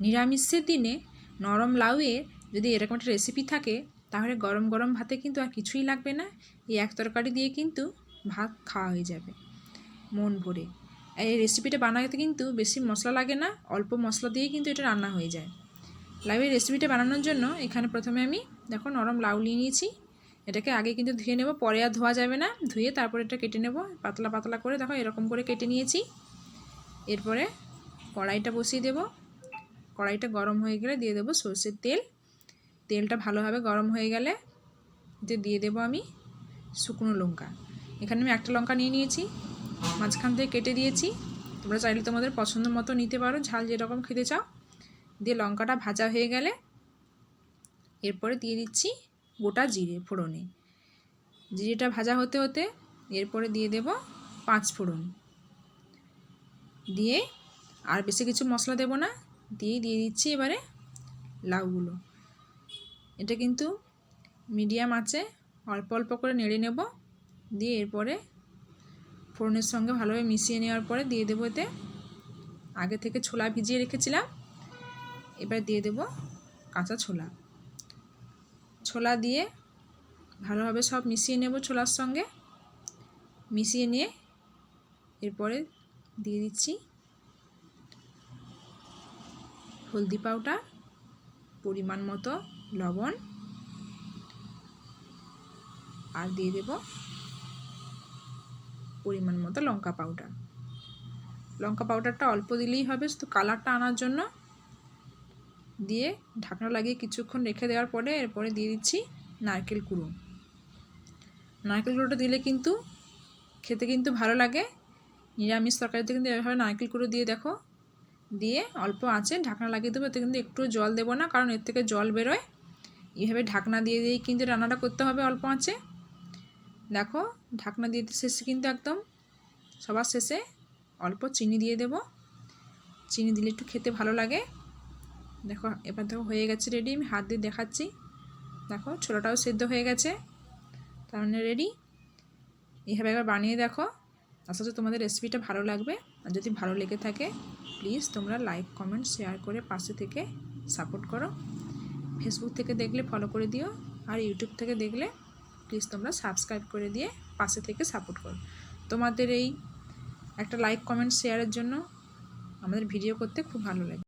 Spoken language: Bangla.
নিরামিষের দিনে নরম লাউয়ের যদি এরকম একটা রেসিপি থাকে, তাহলে গরম গরম ভাতে কিন্তু আর কিছুই লাগবে না। এই এক তরকারি দিয়ে কিন্তু ভাত খাওয়া হয়ে যাবে মন ভরে। এই রেসিপিটা বানাতে কিন্তু বেশি মশলা লাগে না, অল্প মশলা দিয়েই কিন্তু এটা রান্না হয়ে যায়। লাউয়ের রেসিপিটা বানানোর জন্য এখানে প্রথমে আমি দেখো নরম লাউ নিয়ে নিয়েছি। এটাকে আগে কিন্তু ধুয়ে নেব, পরে আর ধোয়া যাবে না। ধুয়ে তারপরে এটা কেটে নেব, পাতলা পাতলা করে দেখো এরকম করে কেটে নিয়েছি। এরপরে কড়াইটা বসিয়ে দেব। কড়াইটা গরম হয়ে গেলে দিয়ে দেবো সর্ষের তেল। তেলটা ভালোভাবে গরম হয়ে গেলে যে দিয়ে দেবো আমি শুকনো লঙ্কা। এখানে আমি একটা লঙ্কা নিয়ে নিয়েছি, মাঝখান থেকে কেটে দিয়েছি। তোমরা চাইলে তোমাদের পছন্দ মতো নিতে পারো, ঝাল যেরকম খেতে চাও। দিয়ে লঙ্কাটা ভাজা হয়ে গেলে এরপরে দিয়ে দিচ্ছি গোটা জিরে ফোড়নে। জিরেটা ভাজা হতে হতে এরপরে দিয়ে দেব পাঁচ ফোড়ন। দিয়ে আর বেশি কিছু মশলা দেব না দিয়ে দিয়ে দিচ্ছি এবারে লাউগুলো। এটা কিন্তু মিডিয়াম আছে, অল্প অল্প করে নেড়ে নেব। দিয়ে এরপরে ফোড়নের সঙ্গে ভালোভাবে মিশিয়ে নেওয়ার পরে দিয়ে দেবো এতে। আগে থেকে ছোলা ভিজিয়ে রেখেছিলাম, এবার দিয়ে দেব কাঁচা ছোলা। ছোলা দিয়ে ভালোভাবে সব মিশিয়ে নেব ছোলার সঙ্গে। মিশিয়ে নিয়ে এরপরে দিয়ে দিচ্ছি হলদি পাউডার, পরিমাণ মতো লবণ, আর দিয়ে দেব পরিমাণ মতো লঙ্কা পাউডার। লঙ্কা পাউডারটা অল্প দিলেই হবে শুধু কালারটা আনার জন্য দিয়ে ঢাকনা লাগিয়ে কিছুক্ষণ রেখে দেওয়ার পরে এরপরে দিয়ে দিচ্ছি নারকেল কুড়ো। নারকেল কুড়োটা দিলে কিন্তু খেতে কিন্তু ভালো লাগে, নিরামিষ তরকারিতে কিন্তু এভাবে নারকেল কুড়ো দিয়ে দেখো দিয়ে অল্প আঁচে ঢাকনা লাগিয়ে দেবো। এতে কিন্তু একটু জল দেবো না, কারণ এর থেকে জল বেরোয়। এইভাবে ঢাকনা দিয়ে দিয়েই কিন্তু রান্নাটা করতে হবে অল্প আঁচে। দেখো, ঢাকনা দিয়ে শেষে কিন্তু একদম। সবার শেষে অল্প চিনি দিয়ে দেব। চিনি দিলে একটু খেতে ভালো লাগে। দেখো, এবার দেখো হয়ে গেছে রেডি আমি হাত দিয়ে দেখাচ্ছি। দেখো, ছোলাটাও সেদ্ধ হয়ে গেছে। তার মানে রেডি এইভাবে একবার বানিয়ে দেখো। আশা করি তোমাদের রেসিপিটা ভালো লাগবে। আর যদি ভালো লেগে থাকে প্লিজ তোমরা লাইক কমেন্ট শেয়ার করে পাশে থেকে সাপোর্ট করো। ফেসবুক থেকে দেখলে ফলো করে দিও আর ইউটিউব থেকে দেখলে প্লিজ তোমরা সাবস্ক্রাইব করে দিয়ে পাশে থেকে সাপোর্ট করো। তোমাদের এই একটা লাইক কমেন্ট শেয়ারের জন্য আমাদের ভিডিও করতে খুব ভালো লাগে।